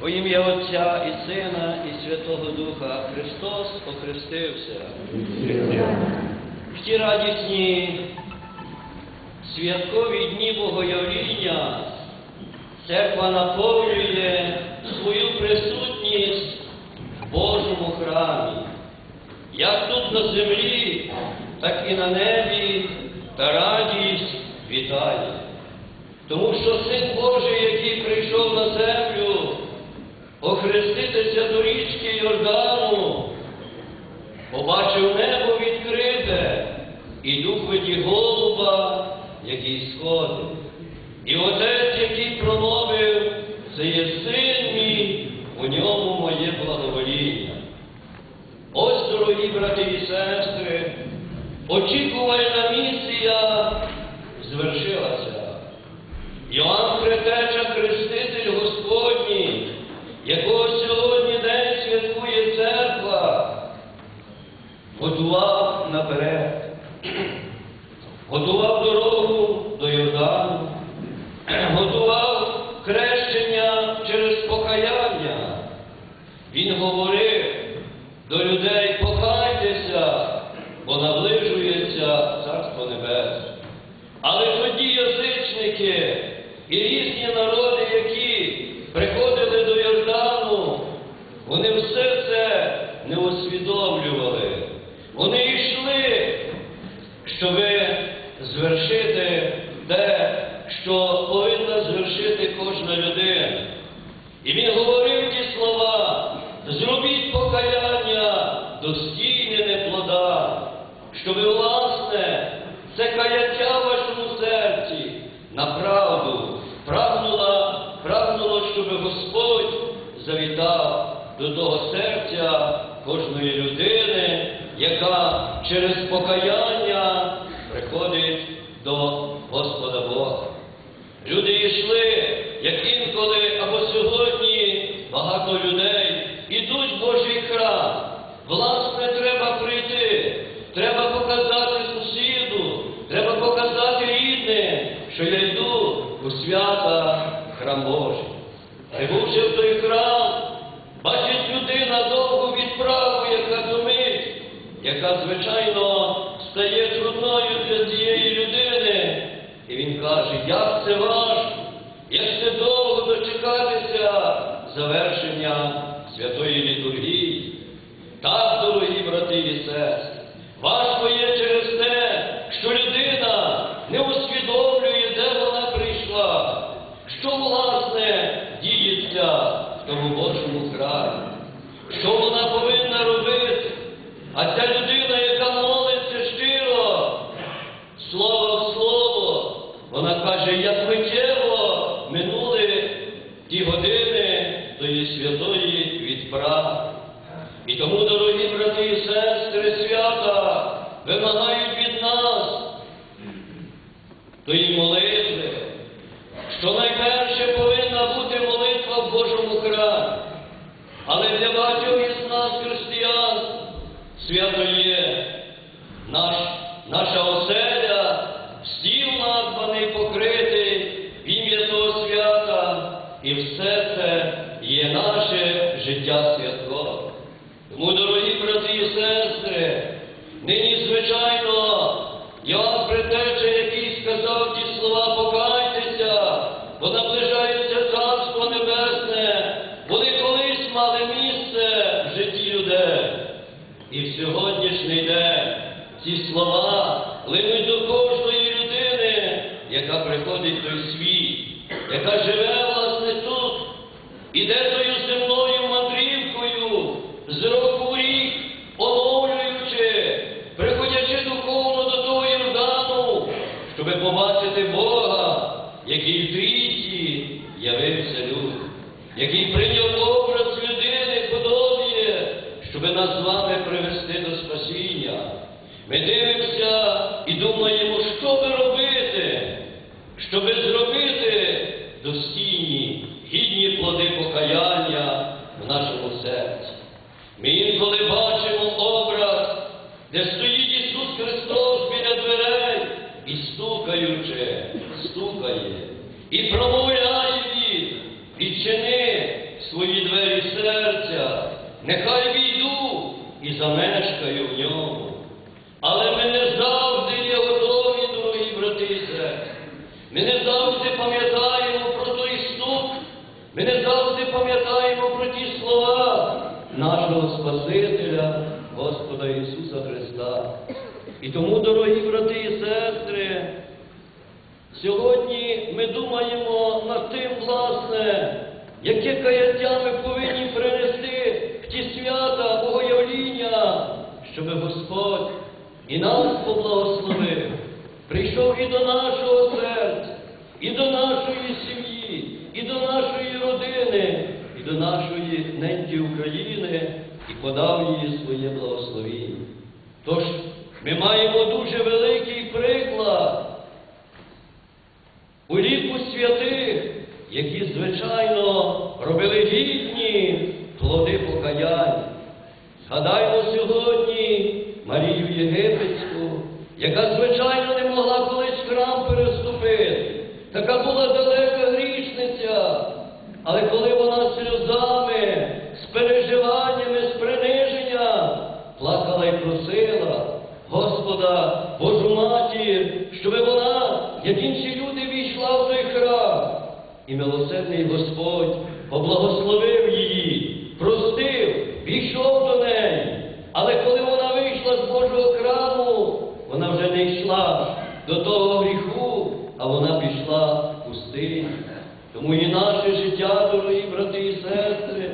Во ім'я Отця і Сина, і Святого Духа Христос охрестився. В ті радісні святкові дні Богоявління церква наповнює свою присутність в Божому храмі. Як тут на землі, так і на небі та радість вітає. Тому що Син Божий, який прийшов на землю, охреститися до річки Йордану, побачив небо відкрите і дух виді голуба, який сходив. І отець, який промовив, це є син мій, у ньому моє благовоління. Ось, дорогі брати і сестри, очікувальна місія звершилася. Наперед, готував дорогу до Йордану, готував хрещення через покаяння. Він говорив до людей, покайтеся, бо наближується Царство Небесне. Але тоді язичники і різні народи, які приходили до Йордану, вони все це не усвідомлювали. Вони йшли, щоб звершити те, що повинна звершити кожна людина. І він говорив ті слова, зробіть покаяння достійне плода, щоб, власне, це каяття в вашому серці на правду прагнула, прагнуло, щоб Господь завітав до того серця кожної людини, яка через покаяння приходить до Господа Бога. Люди йшли, як інколи або сьогодні багато людей ідуть в Божий храм. Власне, треба прийти, треба показати сусіду, треба показати рідним, що я йду у свята храм Божий. Прибувши в той храм, бачить людина довгу відправу, яка думить, яка, звичайно, стає трудною для цієї людини. І він каже, як це важко, як це довго дочекатися завершення святої літургії. Так, дорогі брати і сестри, важко є через те, що людина не усвідомлює, де вона прийшла, що, власне, діється в тому Божому храмі, що вона повинна робити. А ця людина, яка молиться щиро, слово в слово, вона каже, як миттєво минули ті години тої святої відправи. І тому, дорогі брати і сестри, свята вимагають від нас тої молитви, що найперше повинна бути молитва в Божому храмі. Але для багатьох із нас, християн, свято є наш, наша оселя, стіл надбаний, покритий в ім'я того свята, і все це є наше життя святкове. Тому, дорогі брати і сестри, нині, звичайно, Йоанн Предтеча, який сказав ті слова, покайтеся, бо наближається Царство Небесне, вони колись мали місце в житті людей. І в сьогоднішній день. Ці слова линуть до кожної людини, яка приходить в той світ, яка живе, власне, тут, іде тою земною мандрівкою, з року в рік, оновлюючи, приходячи духовно до того Йордану, щоби побачити Бога, який в трійці явився людям, який прийняв щоби нас з вами привести до спасіння. Ми дивимося і думаємо, що би робити, щоби зробити достійні, гідні плоди покаяння в нашому серці. Ми інколи бачимо образ, де стоїть Ісус Христос біля дверей і стукаючи, стукає, і промовляє він, відчини, свої двері серця, нехай війду і замешкаю в ньому. Але ми не завжди є готові, дорогі брати і сестри. Ми не завжди пам'ятаємо про той стук, ми не завжди пам'ятаємо про ті слова нашого Спасителя, Господа Ісуса Христа. І тому, дорогі брати і сестри, сьогодні ми думаємо над тим, власне, яке каяття ми повинні принести в ті свята Богоявління, щоб Господь і нас поблагословив, прийшов і до нашого серця, і до нашої сім'ї, і до нашої родини, і до нашої неньки України, і подав їй своє благословіння. Тож ми маємо дуже великий приклад у ліку святих, які, звичайно, робили гідні плоди покаяння. Згадаймо сьогодні Марію Єгипетську, яка, звичайно, не могла колись храм переступити. Така була далека грішниця. Але коли вона сльозами, з переживаннями, з приниження плакала і просила Господа, Божу матір, щоб вона, як інші люди, війшла в той храм. І милосердний Господь поблагословив її, простив, війшов до неї. Але коли вона вийшла з Божого храму, вона вже не йшла до того гріху, а вона пішла в пустиню. Тому і наше життя, дорогі брати і сестри,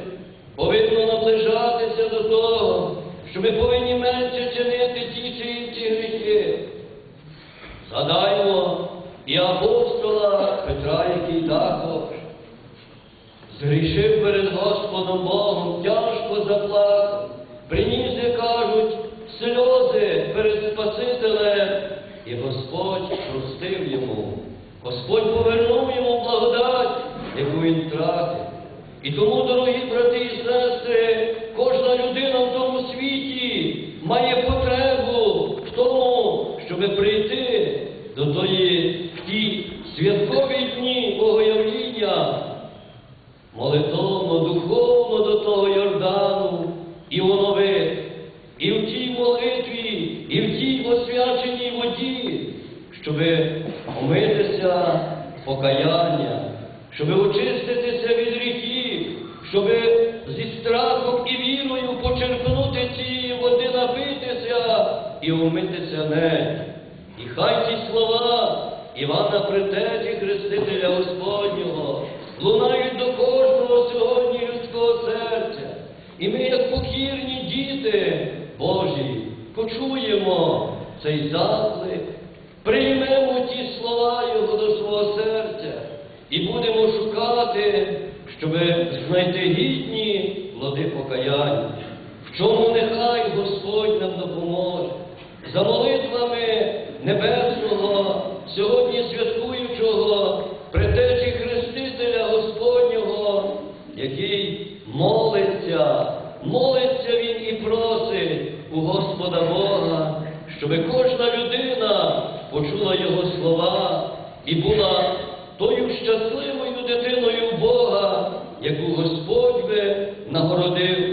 повинно наближатися до того, що ми повинні менше чинити ті чи інші гріхи. Згадаймо і апостола Петра, який також згрішив перед Господом Богом, тяжко заплакав, приніс, як кажуть, сльози перед Спасителем, і Господь простив йому. Господь повернув йому благодать, яку він тратив. І тому, дорогі брати і сестри, кожна людина в тому світі має потребу в тому, щоб прийти до тої в ті святкові дні Богоявління, молитовно, духовно до того Йордану і оновити, і в тій молитві, і в тій освяченій воді, щоб омитися покаяння, щоб очиститися від гріхів, щоб зі страхом і вірою почерпнути цієї води, напитися і омитися нею. І хай ті слова Івана Претечі, Хрестителя Господнього, лунають до кожного сьогодні людського серця. І ми, як покірні діти Божі, почуємо цей заклик, приймемо ті слова Його до свого серця і будемо шукати, щоб знайти гідні плоди покаяння. В чому нехай Господь нам допоможе. За молитвами Небесного, сьогодні святкуючого предтечі Хрестителя Господнього, який молиться, молиться він і просить у Господа Бога, щоб кожна людина почула Його слова і була тою щасливою дитиною Бога, яку Господь би нагородив